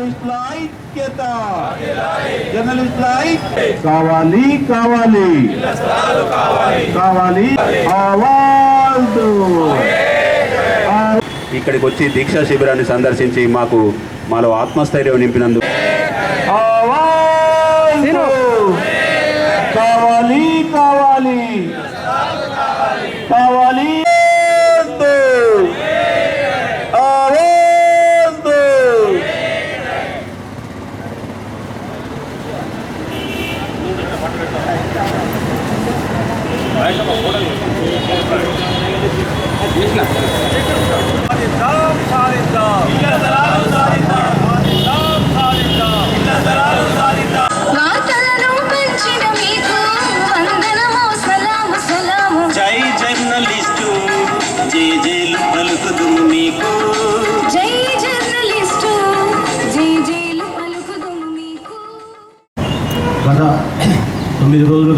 జర్నలిస్టుల ఐక్యత. జర్నలిస్టుల కావాలి కావాలి. కావాలి. ఇక్కడికి వచ్చి దీక్షా శిబిరాన్ని సందర్శించి మాకు మాలో ఆత్మస్థైర్యం నింపినందుకు. ఆవాజ్ కావాలి కావాలి. కావాలి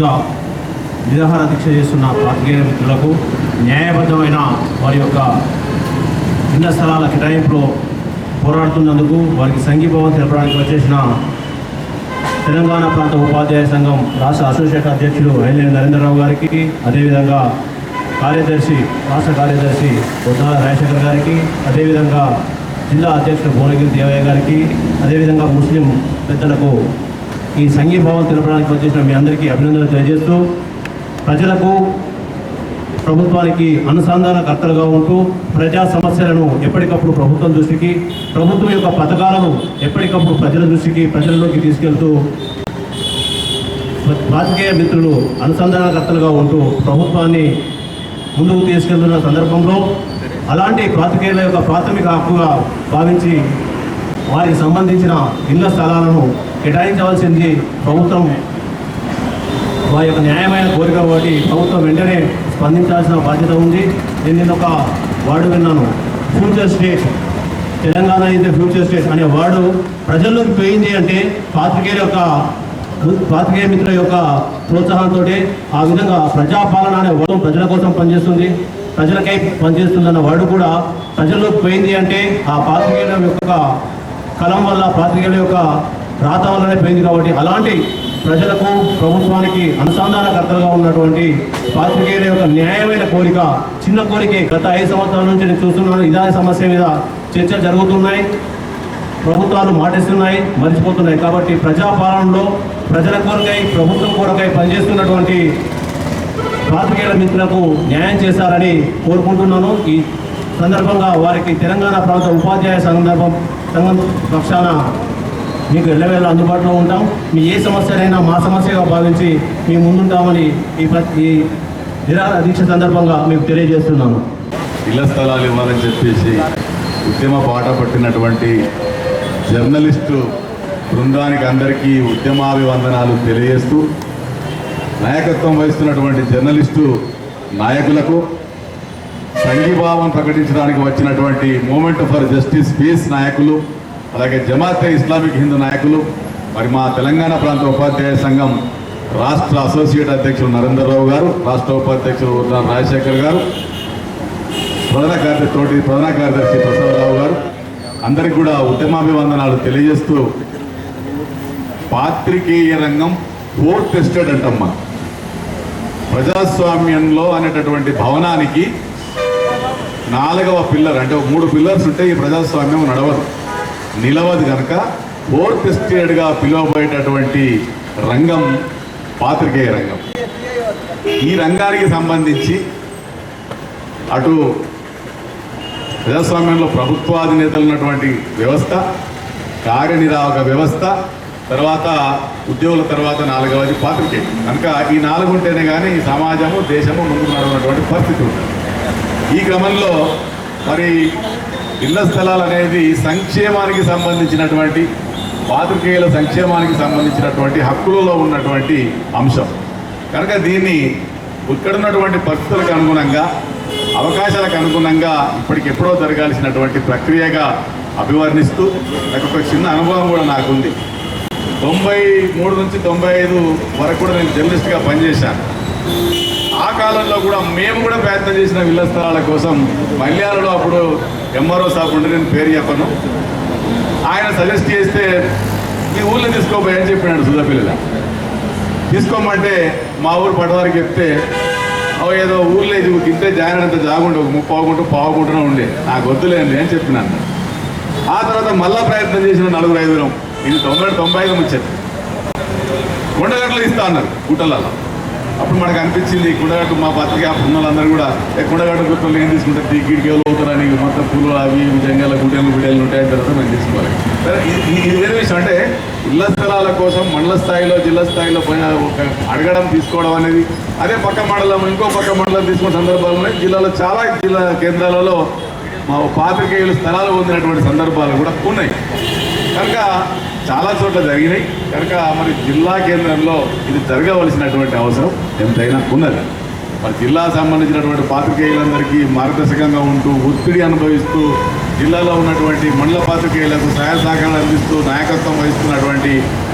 రోజులుగా నిరాహార దీక్ష చేస్తున్న పాత్రికేయ మిత్రులకు న్యాయబద్ధమైన వారి యొక్క ఇళ్ళ స్థలాల కేటాయింపులో పోరాడుతున్నందుకు వారికి సంఘీభావం తెలపడానికి వచ్చేసిన తెలంగాణ ప్రాంత ఉపాధ్యాయ సంఘం రాష్ట్ర అసోసియేట్ అధ్యక్షులు ఎల్ఏ నరేంద్రరావు గారికి అదేవిధంగా కార్యదర్శి రాష్ట్ర కార్యదర్శి బొద్దాల రాజశేఖర్ గారికి అదేవిధంగా జిల్లా అధ్యక్షుడు భువనగిరి దేవయ్య గారికి అదేవిధంగా ముస్లిం పెద్దలకు ఈ సంఘీభావం తెలపడానికి వచ్చేసిన మీ అందరికీ అభినందనలు తెలియజేస్తూ ప్రజలకు ప్రభుత్వానికి అనుసంధానకర్తలుగా ఉంటూ ప్రజా సమస్యలను ఎప్పటికప్పుడు ప్రభుత్వం దృష్టికి ప్రభుత్వం యొక్క పథకాలను ఎప్పటికప్పుడు ప్రజల దృష్టికి ప్రజల్లోకి తీసుకెళ్తూ రాజకీయ మిత్రులు అనుసంధానకర్తలుగా ఉంటూ ప్రభుత్వాన్ని ముందుకు తీసుకెళ్తున్న సందర్భంలో అలాంటి పాతికేయుల యొక్క ప్రాథమిక హక్కుగా భావించి వారికి సంబంధించిన ఇళ్ళ స్థలాలను కేటాయించవలసింది ప్రభుత్వం. వారి యొక్క న్యాయమైన కోరిక ఒకటి ప్రభుత్వం వెంటనే స్పందించాల్సిన బాధ్యత ఉంది. నేను ఒక వార్డు విన్నాను. Future state Telangana is the future state అనే వార్డు ప్రజల్లోకి పోయింది అంటే పాత్రికేయుల యొక్క పాత్రికేయ మిత్రుల యొక్క ప్రోత్సాహంతో ఆ విధంగా ప్రజాపాలన అనే వర్గం ప్రజల కోసం పనిచేస్తుంది. ప్రజలకై పనిచేస్తుందన్న వాడు కూడా ప్రజల్లోకి పోయింది అంటే ఆ పాత్రికేయుల యొక్క కలం వల్ల పాత్రికేయుల యొక్క రాత వల్లనే పోయింది కాబట్టి అలాంటి ప్రజలకు ప్రభుత్వానికి అనుసంధానకర్తలుగా ఉన్నటువంటి పాత్రికేయుల యొక్క న్యాయమైన కోరిక చిన్న కోరికే గత ఐదు సంవత్సరాల నుంచి నేను చూస్తున్నాను. ఇదే సమస్య మీద చర్చలు జరుగుతున్నాయి. ప్రభుత్వాలు మాటిస్తున్నాయి మర్చిపోతున్నాయి. కాబట్టి ప్రజాపాలనలో ప్రజల కొరకై ప్రభుత్వం కొరకై పనిచేస్తున్నటువంటి పాత్రికేయుల మిత్రులకు న్యాయం చేశారని కోరుకుంటున్నాను. ఈ సందర్భంగా వారికి తెలంగాణ ప్రాంత ఉపాధ్యాయ సందర్భం సంఘం పక్షాన మీకు ఎల్లవేళ అందుబాటులో ఉంటాం. మీ ఏ సమస్యనైనా మా సమస్యగా భావించి మీ ముందుంటామని ఈ ఈ నిరాహార దీక్ష సందర్భంగా మీకు తెలియజేస్తున్నాను. ఇళ్ళ స్థలాలు ఇవ్వాలని చెప్పేసి ఉద్యమ పాట పట్టినటువంటి జర్నలిస్టు బృందానికి అందరికీ ఉద్యమాభివందనాలు తెలియజేస్తూ నాయకత్వం వహిస్తున్నటువంటి జర్నలిస్టు నాయకులకు సంఘీభావం ప్రకటించడానికి వచ్చినటువంటి మూమెంట్ ఫర్ జస్టిస్ పీస్ నాయకులు అలాగే జమాతే ఇస్లామిక్ హిందూ నాయకులు మరి మా తెలంగాణ ప్రాంత ఉపాధ్యాయ సంఘం రాష్ట్ర అసోసియేట్ అధ్యక్షులు నరేంద్రరావు గారు రాష్ట్ర ఉపాధ్యక్షులు రాజశేఖర్ గారు ప్రధాన కార్యదర్శి తోటి ప్రధాన కార్యదర్శి ప్రసాదరావు గారు అందరికి కూడా ఉద్యమాభివందనాలు తెలియజేస్తూ పాత్రికేయ రంగం ఫోర్ టెస్టెడ్ అంటమ్మా. ప్రజాస్వామ్యంలో అనేటటువంటి భవనానికి నాలుగవ పిల్లర్ అంటే ఒక మూడు పిల్లర్స్ ఉంటే ఈ ప్రజాస్వామ్యం నడవదు. నిలవదు కనుక ఫోర్త్ స్టేట్గా పిలువబడేటటువంటి రంగం పాత్రికేయ రంగం. ఈ రంగానికి సంబంధించి అటు ప్రజాస్వామ్యంలో ప్రభుత్వాధినేతలు ఉన్నటువంటి వ్యవస్థ కార్యనిర్వాహక వ్యవస్థ తర్వాత ఉద్యోగుల తర్వాత నాలుగవది పాత్రికే కనుక ఈ నాలుగు ఉంటేనే కానీ ఈ సమాజము దేశము ముందుకు నడవనటువంటి పరిస్థితి ఉంటుంది. ఈ క్రమంలో మరి ఇళ్ళ స్థలాలు అనేది సంక్షేమానికి సంబంధించినటువంటి పాత్రికేయుల సంక్షేమానికి సంబంధించినటువంటి హక్కులలో ఉన్నటువంటి అంశం. కనుక దీన్ని ఇక్కడ ఉన్నటువంటి పరిస్థితులకు అనుగుణంగా అవకాశాలకు అనుగుణంగా ఇప్పటికెప్పుడో జరగాల్సినటువంటి ప్రక్రియగా అభివర్ణిస్తూ నాకు ఒక చిన్న అనుభవం కూడా నాకుంది. తొంభై మూడు నుంచి తొంభై ఐదు వరకు కూడా నేను జర్నలిస్ట్గా పనిచేశాను. ఆ కాలంలో కూడా మేము కూడా ప్రయత్నం చేసిన ఇళ్ళ స్థలాల కోసం మల్యాలలో అప్పుడు ఎంఆర్ఓ సాబ్ ఉంటే నేను పేరు చెప్పను. ఆయన సజెస్ట్ చేస్తే ఈ ఊళ్ళో తీసుకోబోయని అని చెప్పినాడు సుధాపిల్ల తీసుకోమంటే మా ఊరు పడవారికి చెప్తే ఓ ఏదో ఊళ్ళో ఇది తింటే జాయినంత జాగుండే ఒక ముప్పావుకుంటూ పావుకుంటూనే ఉండే. నాకు వద్దులేండి అని చెప్పినాను ఆ తర్వాత మళ్ళా ప్రయత్నం చేసిన నలుగురు ఐదుగురం. ఇది తొంభై తొంభై ఐదు ముచ్చట కొండగట్లు ఇస్తా అన్నారు గుట్టలలో అప్పుడు మనకు అనిపించింది కుండగట్టు మా పత్రిక ఉన్న వాళ్ళందరూ కూడా ఏ కుండగట్టు గుట్టలు ఏం తీసుకుంటారు దిగిడికి అవుతారని మొత్తం పూలు అవి జంగాల గుడ్డలు గుడ్డలు ఉంటాయని తర్వాత మేము తీసుకోవాలి సరే, ఇది- వేరే విషయం అంటే ఇళ్ళ స్థలాల కోసం మండల స్థాయిలో జిల్లా స్థాయిలో ఒక అడగడం తీసుకోవడం అనేది అదే పక్క మండలం ఇంకో పక్క మండలం తీసుకున్న సందర్భాలు జిల్లాలో చాలా జిల్లా కేంద్రాలలో మా పాత్రికేయులు స్థలాలు పొందినటువంటి సందర్భాలు కూడా ఉన్నాయి. కనుక చాలా చోట్ల జరిగినాయి. కనుక మరి జిల్లా కేంద్రంలో ఇది జరగవలసినటువంటి అవసరం ఎంతైనా ఉన్నది. మరి జిల్లా సంబంధించినటువంటి పాత్రికేయులందరికీ మార్గదర్శకంగా ఉంటూ ఒత్తిడి అనుభవిస్తూ జిల్లాలో ఉన్నటువంటి మండల పాత్రికేయులకు సహాయ సహకారాలు అందిస్తూ నాయకత్వం వహిస్తున్నటువంటి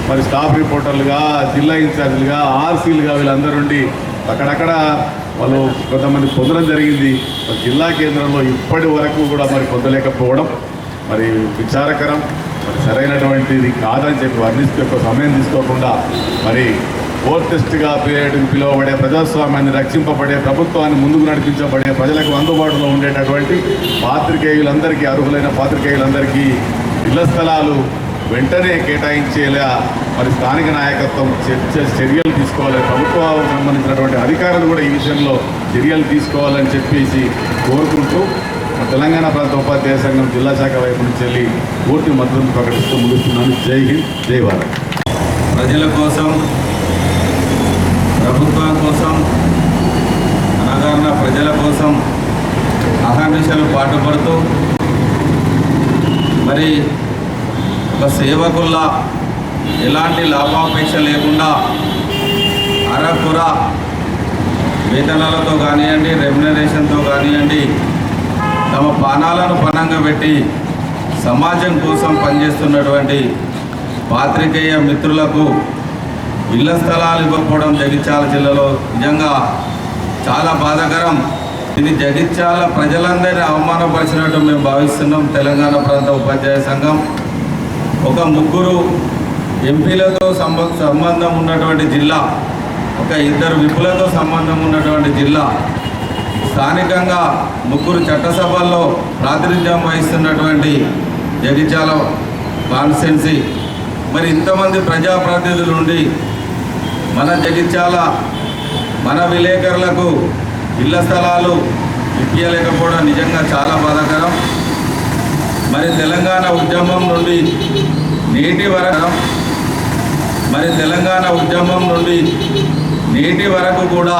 మరి స్టాఫ్ రిపోర్టర్లుగా జిల్లా ఇన్ఛార్జీలుగా ఆర్సీలుగా వీళ్ళందరూ ఉండి అక్కడక్కడ వాళ్ళు కొంతమంది పొందడం జరిగింది. జిల్లా కేంద్రంలో ఇప్పటి వరకు కూడా మరి పొందలేకపోవడం మరి విచారకరం. సరైనటువంటిది కాదని చెప్పి వర్ణిస్తూ ఎక్కువ సమయం తీసుకోకుండా మరి ఫోర్టెస్ట్గా పీరియడ్ పిలువబడే ప్రజాస్వామ్యాన్ని రక్షింపబడే ప్రభుత్వాన్ని ముందుకు నడిపించబడే ప్రజలకు అందుబాటులో ఉండేటటువంటి పాత్రికేయులందరికీ అర్హులైన పాత్రికేయులందరికీ ఇళ్ళ స్థలాలు వెంటనే కేటాయించేలా మరి స్థానిక నాయకత్వం చర్చ చర్యలు తీసుకోవాలి. ప్రభుత్వాలకు సంబంధించినటువంటి అధికారులు కూడా ఈ విషయంలో చర్యలు తీసుకోవాలని చెప్పేసి కోరుకుంటూ తెలంగాణ ప్రాంత ఉపాధ్యాయ సంఘం జిల్లా శాఖ వైపు నుంచి వెళ్ళి పూర్తి మద్దతు ప్రకటిస్తూ ముగిస్తున్నాను. జై హింద్ జై భారత్. ప్రజల కోసం ప్రభుత్వం కోసం అనగారిన ప్రజల కోసం అహర్నిశలు పాటుపడుతూ మరి ఒక సేవకుల్లా ఎలాంటి లాభాపేక్ష లేకుండా అరకుర వేతనాలతో కానివ్వండి రెమ్యునరేషన్తో కానివ్వండి తమ ప్రాణాలను పణంగా పెట్టి సమాజం కోసం పనిచేస్తున్నటువంటి పాత్రికేయ మిత్రులకు ఇళ్ళ స్థలాలు ఇవ్వకపోవడం జగిత్యాల జిల్లాలో నిజంగా చాలా బాధాకరం. ఇది జగిత్యాల ప్రజలందరినీ అవమానపరిచినట్టు మేము భావిస్తున్నాం. తెలంగాణ ప్రాంత ఉపాధ్యాయ సంఘం. ఒక ముగ్గురు ఎంపీలతో సంబంధం ఉన్నటువంటి జిల్లా. ఒక ఇద్దరు విపులతో సంబంధం ఉన్నటువంటి జిల్లా. స్థానికంగా ముగ్గురు చట్టసభల్లో ప్రాతినిధ్యం వహిస్తున్నటువంటి జగిత్యాల కాన్స్టెన్సీ మరి ఇంతమంది ప్రజాప్రతినిధులు ఉండి మన జగిత్యాల మన విలేకరులకు ఇళ్ళ స్థలాలు ఇప్పించలేకపోవడం నిజంగా చాలా బాధాకరం. మరి తెలంగాణ ఉద్యమం నుండి నేటి వరకు మరి తెలంగాణ ఉద్యమం నుండి నేటి వరకు కూడా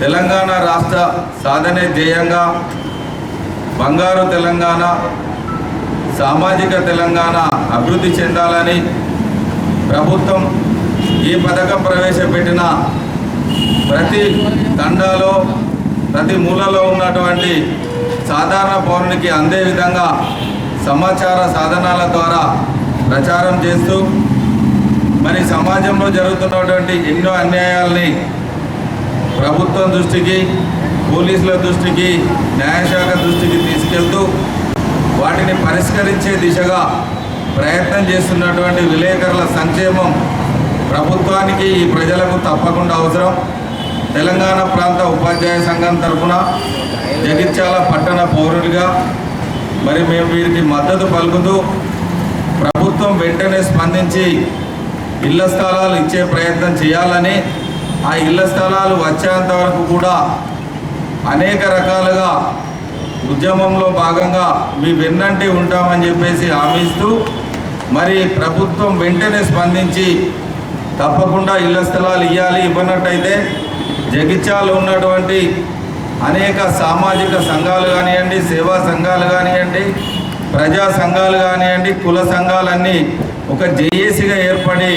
తెలంగాణ రాష్ట్ర సాధనే ధ్యేయంగా బంగారు తెలంగాణ సామాజిక తెలంగాణ అభివృద్ధి చెందాలని ప్రభుత్వం ఈ పథకం ప్రవేశపెట్టిన ప్రతి తండాలో ప్రతి మూలలో ఉన్నటువంటి సాధారణ పౌరునికి అందే విధంగా సమాచార సాధనాల ద్వారా ప్రచారం చేస్తూ మరి సమాజంలో జరుగుతున్నటువంటి ఎన్నో అన్యాయాల్ని ప్రభుత్వం దృష్టికి పోలీసుల దృష్టికి న్యాయశాఖ దృష్టికి తీసుకెళ్తూ వాటిని పరిష్కరించే దిశగా ప్రయత్నం చేస్తున్నటువంటి విలేకరుల సంక్షేమం ప్రభుత్వానికి ఈ ప్రజలకు తప్పకుండా అవసరం. తెలంగాణ ప్రాంత ఉపాధ్యాయ సంఘం తరఫున జగిత్యాల పట్టణ పౌరుడిగా మరి మేము వీరికి మద్దతు పలుకుతూ ప్రభుత్వం వెంటనే స్పందించి ఇళ్ళ స్థలాలు ఇచ్చే ప్రయత్నం చేయాలని ఆ ఇళ్ళ స్థలాలు వచ్చేంత వరకు కూడా అనేక రకాలుగా ఉద్యమంలో భాగంగా మీ వెన్నంటి ఉంటామని చెప్పేసి హామీస్తూ మరి ప్రభుత్వం వెంటనే స్పందించి తప్పకుండా ఇళ్ళ స్థలాలు ఇవ్వాలి ఇవ్వనట్టయితే జగిత్యాలు ఉన్నటువంటి అనేక సామాజిక సంఘాలు కానివ్వండి సేవా సంఘాలు కానివ్వండి ప్రజా సంఘాలు కానివ్వండి కుల సంఘాలన్నీ ఒక జేఏసీగా ఏర్పడి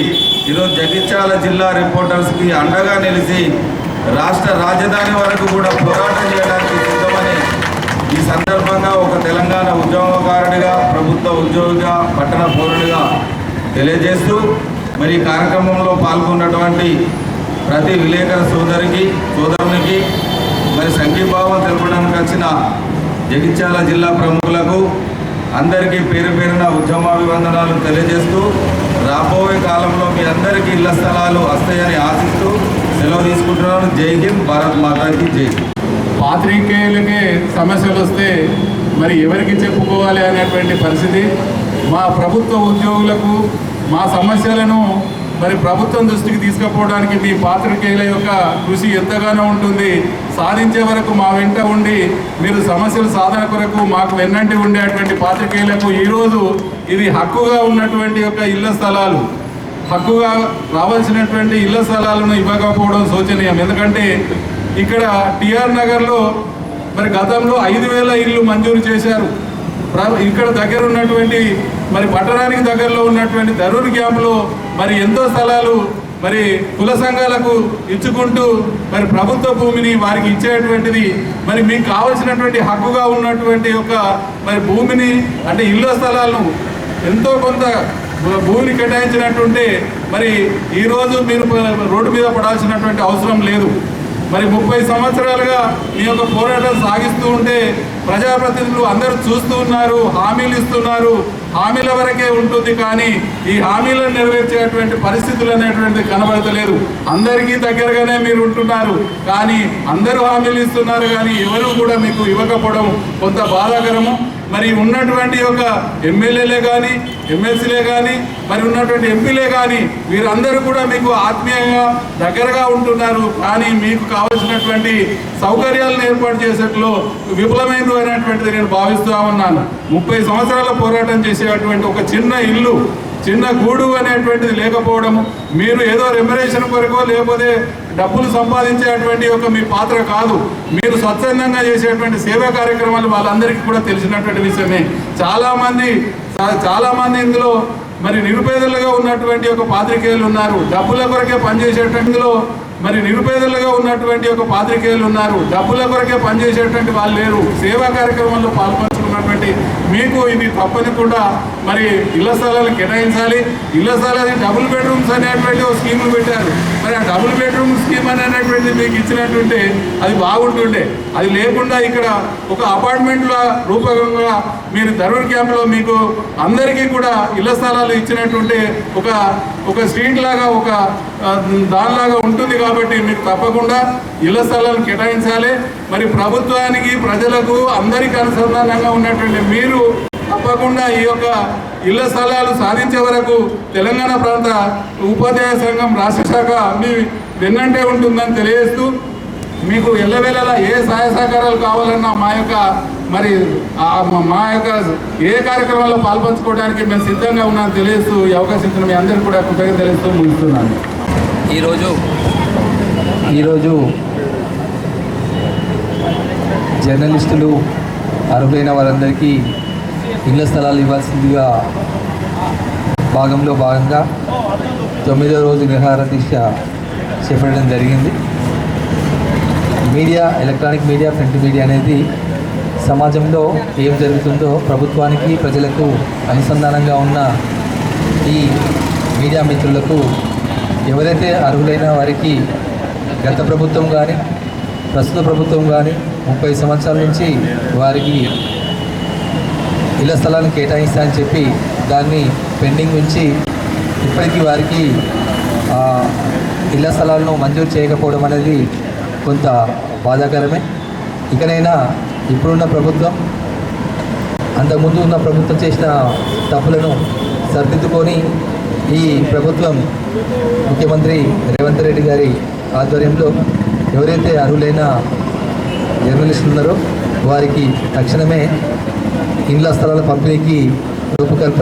ఈరోజు జగిత్యాల జిల్లా రిపోర్టర్స్కి అండగా నిలిచి రాష్ట్ర రాజధాని వరకు కూడా పోరాటం చేయడానికి సిద్ధమని ఈ సందర్భంగా ఒక తెలంగాణ ఉద్యమకారుడిగా ప్రభుత్వ ఉద్యోగిగా పట్టణ పౌరుడిగా తెలియజేస్తూ మరి ఈ కార్యక్రమంలో పాల్గొన్నటువంటి ప్రతి విలేకర సోదరికి సోదరునికి మరి సంఘీభావం తెలపడానికి వచ్చిన జగిత్యాల జిల్లా ప్రముఖులకు అందరికీ పేరు పేరున ఉద్యమాభివందనాలు తెలియజేస్తూ రాబోయే కాలంలో మీ అందరికీ ఇళ్ళ స్థలాలు వస్తాయని ఆశిస్తూ సెలవు తీసుకుంటున్నాను. జై హింద్ భారత్ మాతాకి జై. పాత్రికేయులకే సమస్యలు వస్తే మరి ఎవరికి చెప్పుకోవాలి అనేటువంటి పరిస్థితి. మా ప్రభుత్వ ఉద్యోగులకు మా సమస్యలను మరి ప్రభుత్వం దృష్టికి తీసుకుపోవడానికి మీ పాత్రికేయుల యొక్క కృషి ఎంతగానో ఉంటుంది. సాధించే వరకు మా వెంట ఉండి మీరు సమస్యల సాధన కొరకు మాకు వెన్నంటి ఉండేటువంటి పాత్రికేయులకు ఈరోజు ఇది హక్కుగా ఉన్నటువంటి యొక్క ఇళ్ళ స్థలాలు. హక్కుగా రావాల్సినటువంటి ఇళ్ళ స్థలాలను ఇవ్వకపోవడం శోచనీయం. ఎందుకంటే ఇక్కడ టిఆర్ నగర్లో మరి గతంలో ఐదు వేల ఇళ్ళు మంజూరు చేశారు. ఇక్కడ దగ్గర ఉన్నటువంటి మరి పట్టణానికి దగ్గరలో ఉన్నటువంటి ధరూర్ క్యాంపులో మరి ఎంతో స్థలాలు మరి కుల సంఘాలకు ఇచ్చుకుంటూ మరి ప్రభుత్వ భూమిని వారికి ఇచ్చేటువంటిది మరి మీకు కావలసినటువంటి హక్కుగా ఉన్నటువంటి ఒక మరి భూమిని అంటే ఇళ్ళ స్థలాలను ఎంతో కొంత భూమిని కేటాయించినట్టుంటే మరి ఈరోజు మీరు రోడ్డు మీద పడాల్సినటువంటి అవసరం లేదు. మరి ముప్పై సంవత్సరాలుగా మీ యొక్క పోరాటం సాగిస్తూ ఉంటే ప్రజాప్రతినిధులు అందరూ చూస్తూ ఉన్నారు హామీలు ఇస్తున్నారు. హామీల వరకే ఉంటుంది కానీ ఈ హామీలను నెరవేర్చేటువంటి పరిస్థితులు అనేటువంటిది కనబడతలేదు. అందరికీ దగ్గరగానే మీరు ఉంటున్నారు. కానీ అందరూ హామీలు ఇస్తున్నారు కానీ ఎవరు కూడా మీకు ఇవ్వకపోవడం కొంత బాధాకరము. మరి ఉన్నటువంటి ఒక ఎమ్మెల్యేలే కానీ ఎమ్మెల్సీలే కానీ మరి ఉన్నటువంటి ఎంపీలే కానీ వీరందరూ కూడా మీకు ఆత్మీయంగా దగ్గరగా ఉంటున్నారు. కానీ మీకు కావలసినటువంటి సౌకర్యాలను ఏర్పాటు చేసేట్లో అనేటువంటిది నేను భావిస్తూ ఉన్నాను. ముప్పై సంవత్సరాల పోరాటం చేసేటువంటి ఒక చిన్న ఇల్లు చిన్న గూడు అనేటువంటిది లేకపోవడము మీరు ఏదో రెమ్యురేషన్ కొరకో లేకపోతే డబ్బులు సంపాదించేటువంటి ఒక మీ పాత్ర కాదు. మీరు స్వచ్ఛందంగా చేసేటువంటి సేవా కార్యక్రమాలు వాళ్ళందరికీ కూడా తెలిసినటువంటి విషయమే. చాలామంది చాలామంది ఇందులో మరి నిరుపేదలుగా ఉన్నటువంటి ఒక పాత్రికేయులు ఉన్నారు. డబ్బుల కొరకే పనిచేసేటువంటిలో మరి నిరుపేదలుగా ఉన్నటువంటి ఒక పాత్రికేయులు ఉన్నారు. డబ్బుల కొరకే పనిచేసేటువంటి వాళ్ళు లేరు. సేవా కార్యక్రమంలో కాబట్టి మీకు ఇది తప్పనికుండా మరి ఇళ్ళ స్థలాలు కేటాయించాలి. ఇళ్ళ స్థలాలు డబుల్ బెడ్రూమ్స్ అనేటువంటి ఒక స్కీములు పెట్టారు. మరి ఆ డబుల్ బెడ్రూమ్ స్కీమ్ అనేటువంటిది మీకు ఇచ్చినట్టుంటే అది బాగుంటుండే. అది లేకుండా ఇక్కడ ఒక అపార్ట్మెంట్ల రూపకంగా మీరు ధరూర్ క్యాంప్లో మీకు అందరికీ కూడా ఇళ్ళ స్థలాలు ఇచ్చినట్టుంటే ఒక ఒక స్ట్రీట్ లాగా ఒక దానిలాగా ఉంటుంది కాబట్టి మీకు తప్పకుండా ఇళ్ళ స్థలాలు కేటాయించాలి. మరి ప్రభుత్వానికి ప్రజలకు అందరికీ అనుసంధానంగా ఉన్నటువంటి మీరు తప్పకుండా ఈ యొక్క ఇళ్ళ స్థలాలు సాధించే వరకు తెలంగాణ ప్రాంత ఉపాధ్యాయ సంఘం రాష్ట్ర శాఖ మీ వెన్నంటే ఉంటుందని తెలియజేస్తూ మీకు ఎల్లవేళలా ఏ సహాయ సహకారాలు కావాలన్నా మా యొక్క మరి మా- యొక్క ఏ కార్యక్రమాల్లో పాల్పంచుకోవడానికి మేము సిద్ధంగా ఉన్నామని తెలియస్తూ ఈ అవకాశం ఇచ్చిన మీ అందరికీ కూడా కృతజ్ఞత తెలుస్తూ ముగిస్తున్నాను. ఈరోజు ఈరోజు జర్నలిస్టులు అర్హులైన వారందరికీ ఇళ్ళ స్థలాలు ఇవ్వాల్సిందిగా భాగంలో భాగంగా తొమ్మిదో రోజు నిహార దీక్ష చేపట్టడం జరిగింది. Media electronic media print media అనేది సమాజంలో ఏం జరుగుతుందో ప్రభుత్వానికి ప్రజలకు అనుసంధానంగా ఉన్న ఈ మీడియా మిత్రులకు ఎవరైతే అర్హులైన వారికి గత ప్రభుత్వం కానీ ప్రస్తుత ప్రభుత్వం కానీ ముప్పై సంవత్సరాల నుంచి వారికి ఇళ్ళ స్థలాలను కేటాయిస్తా అని చెప్పి దాన్ని పెండింగ్ ఉంచి ఇప్పటికీ వారికి ఇళ్ళ స్థలాలను మంజూరు చేయకపోవడం అనేది కొంత బాధాకరమే. ఇకనైనా ఇప్పుడున్న ప్రభుత్వం అంతకుముందు ఉన్న ప్రభుత్వం చేసిన తప్పులను సరిదిద్దుకొని ఈ ప్రభుత్వం ముఖ్యమంత్రి రేవంత్ రెడ్డి గారి ఆధ్వర్యంలో ఎవరైతే అర్హులైన జర్నలిస్టులు ఉన్నారో. వారికి తక్షణమే ఇండ్ల స్థలాల పంపిణీకి రూపకల్పన